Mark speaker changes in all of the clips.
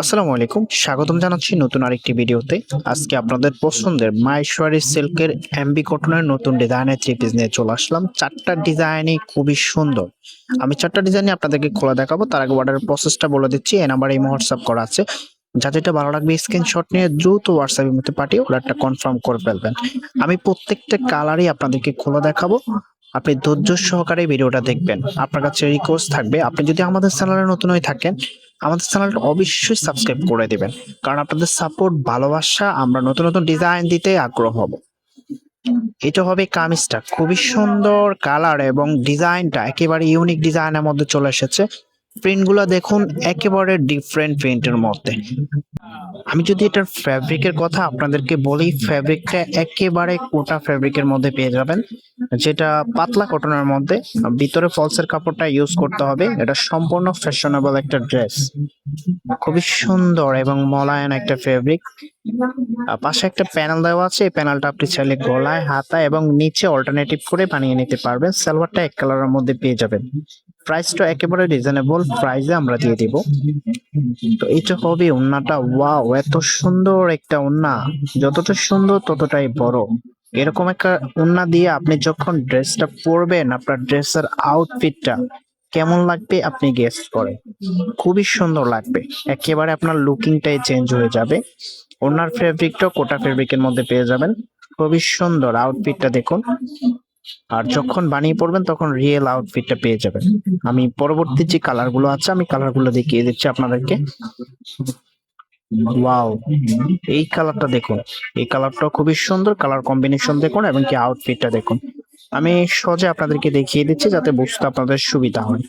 Speaker 1: আসসালামু আলাইকুম। স্বাগতম জানাচ্ছি নতুন আরেকটি ভিডিওতে। আজকে আপনাদের পছন্দের মাইশওয়ারি সিল্কের এমবি কটনের নতুন ডিজাইনের থ্রি পিস নিয়ে চলে আসলাম। চারটা ডিজাইনই খুবই সুন্দর। আমি চারটা ডিজাইনই আপনাদেরকে খোলা দেখাবো। তার আগে অর্ডারের প্রসেসটা বলে দিচ্ছি। এই নাম্বারে এই হোয়াটসঅ্যাপ করা আছে। যা যেটা ভালো লাগবে স্ক্রিনশট নিয়ে দ্রুত হোয়াটসঅ্যাপের মধ্যে পাঠিয়ে অর্ডারটা কনফার্ম করে ফেলবেন। আমি প্রত্যেকটা কালারই আপনাদেরকে খোলা দেখাবো। আপনি ধৈর্য সহকারে ভিডিওটা দেখবেন। আপনার কাছে রিকোয়েস্ট থাকবে। আপনি যদি আমাদের চ্যানেলে নতুন হয়ে থাকেন আমাদের চ্যানেলটা অবশ্যই সাবস্ক্রাইব করে দিবেন। কারণ আপনাদের সাপোর্ট ভালোবাসা, আমরা নতুন নতুন ডিজাইন দিতে আগ্রহ হব। এটা হবে কামিজটা। খুবই সুন্দর কালার এবং ডিজাইনটা একেবারে ইউনিক ডিজাইনের মধ্যে চলে এসেছে। প্রিন্টগুলো দেখুন একেবারে ডিফারেন্ট প্রিন্টের মধ্যে। আমি যদি এটার ফ্যাব্রিকের কথা আপনাদেরকে বলি ফ্যাব্রিকটা একেবারে কোটা ফ্যাব্রিকের মধ্যে পেয়ে যাবেন। যেটা পাতলা কটনের মধ্যে, ভিতরে ফলসের কাপড়টা ইউজ করতে হবে। এটা সম্পূর্ণ ফ্যাশনেবল একটা ড্রেস খুবই সুন্দর এবং মলায়ন একটা ফেব্রিক পাশে একটা প্যানেল দেওয়া আছে, এই প্যানেলটা আপনি চাইলে গলায় হাতা এবং নিচে অল্টারনেটিভ করে বানিয়ে নিতে পারবেন। সালোয়ারটা এক কালারের মধ্যে পেয়ে যাবেন। প্রাইসটা একেবারে রিজনেবল প্রাইসে আমরা দিয়ে দিব। তো এইটা হবে ওন্নাটা। ওয়াও এত সুন্দর একটা ওন্না। যতটা সুন্দর, ততটাই বড়। এরকম একটা ওন্না দিয়ে আপনি যখন ড্রেসটা পরবেন, আপনার ড্রেসের আউটফিটটা কেমন লাগবে আপনি গেস্ট করেন। খুবই সুন্দর লাগবে। একেবারে আপনার লুকিংটাই চেঞ্জ হয়ে যাবে। ওনার ফেব্রিকটা কোটা ফেব্রিকের মধ্যে পেয়ে যাবেন। খুবই সুন্দর আউটফিটটা দেখুন। আর যখন বানিয়ে পড়বেন তখন রিয়েল আউটফিটটা পেয়ে যাবেন। আমি পরবর্তী যে কালারগুলো আছে আমি কালারগুলো দেখিয়ে দিচ্ছি আপনাদেরকে। ওয়াও এই কালারটা দেখুন। এই কালারটাও খুবই সুন্দর কালার কম্বিনেশন দেখুন এবং কি আউটফিটটা দেখুন। আমি সহজে আপনাদেরকে দেখিয়ে দিচ্ছি যাতে বুঝতে আপনাদের সুবিধা হয়।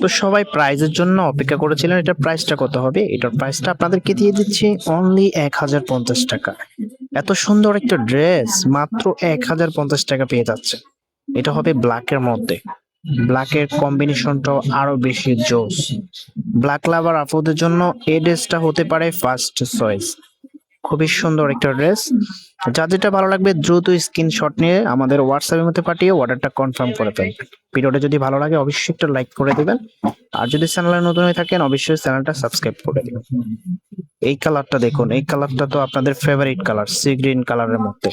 Speaker 1: তো সবাই প্রাইজের জন্য অপেক্ষা করেছিলেন এটার প্রাইসটা কত হবে? এটার প্রাইসটা আপনাদেরকে দিয়ে দিচ্ছি অনলি এক হাজার পঞ্চাশ টাকা। এত সুন্দর একটা ড্রেস মাত্র এক হাজার পঞ্চাশ টাকা পেয়ে যাচ্ছে। এটা হবে ব্ল্যাকের মধ্যে। ব্ল্যাকের কম্বিনেশনটাও আরও বেশি জোস। ব্ল্যাক লাভার আপুদের জন্য এই ড্রেসটা হতে পারে ফার্স্ট চয়েস খুবই সুন্দর একটা ড্রেস যা যেটা ভালো লাগবে দ্রুত স্ক্রিনশট নিয়ে আমাদের হোয়াটসঅ্যাপের মধ্যে পাঠিয়ে অর্ডারটা কনফার্ম করে ফেলবেন ভিডিওটা যদি ভালো লাগে অবশ্যই একটা লাইক করে দিবেন। আর যদি চ্যানেলে নতুন হয়ে থাকেন, অবশ্যই চ্যানেলটা সাবস্ক্রাইব করে দিবেন। এই কালারটা দেখুন, এই কালারটা তো আপনাদের ফেভারিট কালার সি গ্রিন কালারের মধ্যে।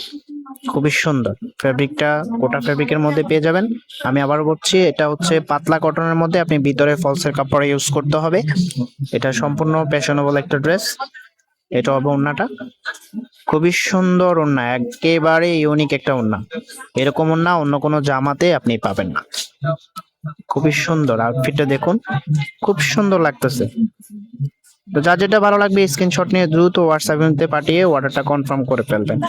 Speaker 1: খুবই সুন্দর। ফেব্রিকটা গোটা ফেব্রিকের মধ্যে পেয়ে যাবেন। আমি আবার বলছি, এটা হচ্ছে পাতলা কটনের মধ্যে আপনি ভিতরে ফলসের কাপড় ইউজ করতে হবে। এটা সম্পূর্ণ ফ্যাশনেবল একটা ড্রেস এটা হবে ওন্নাটা খুবই সুন্দর ওন্না একেবারে ইউনিক একটা ওন্না এরকম ওন্না অন্য কোনো জামাতে আপনি পাবেন না। খুবই সুন্দর। আউটফিটটা দেখুন, খুব সুন্দর লাগতেছে। তো যা যেটা ভালো লাগবে স্ক্রিনশট নিয়ে দ্রুত হোয়াটসঅ্যাপে পাঠিয়ে অর্ডারটা কনফার্ম করে ফেলবেন।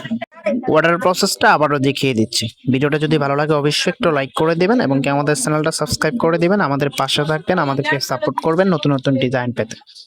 Speaker 1: অর্ডার প্রসেসটা আবারও দেখিয়ে দিচ্ছি। ভিডিওটা যদি ভালো লাগে, অবশ্যই একটু লাইক করে দিবেন এবং কি আমাদের চ্যানেলটা সাবস্ক্রাইব করে দেবেন। আমাদের পাশে থাকবেন, আমাদেরকে সাপোর্ট করবেন নতুন নতুন ডিজাইন পেতে।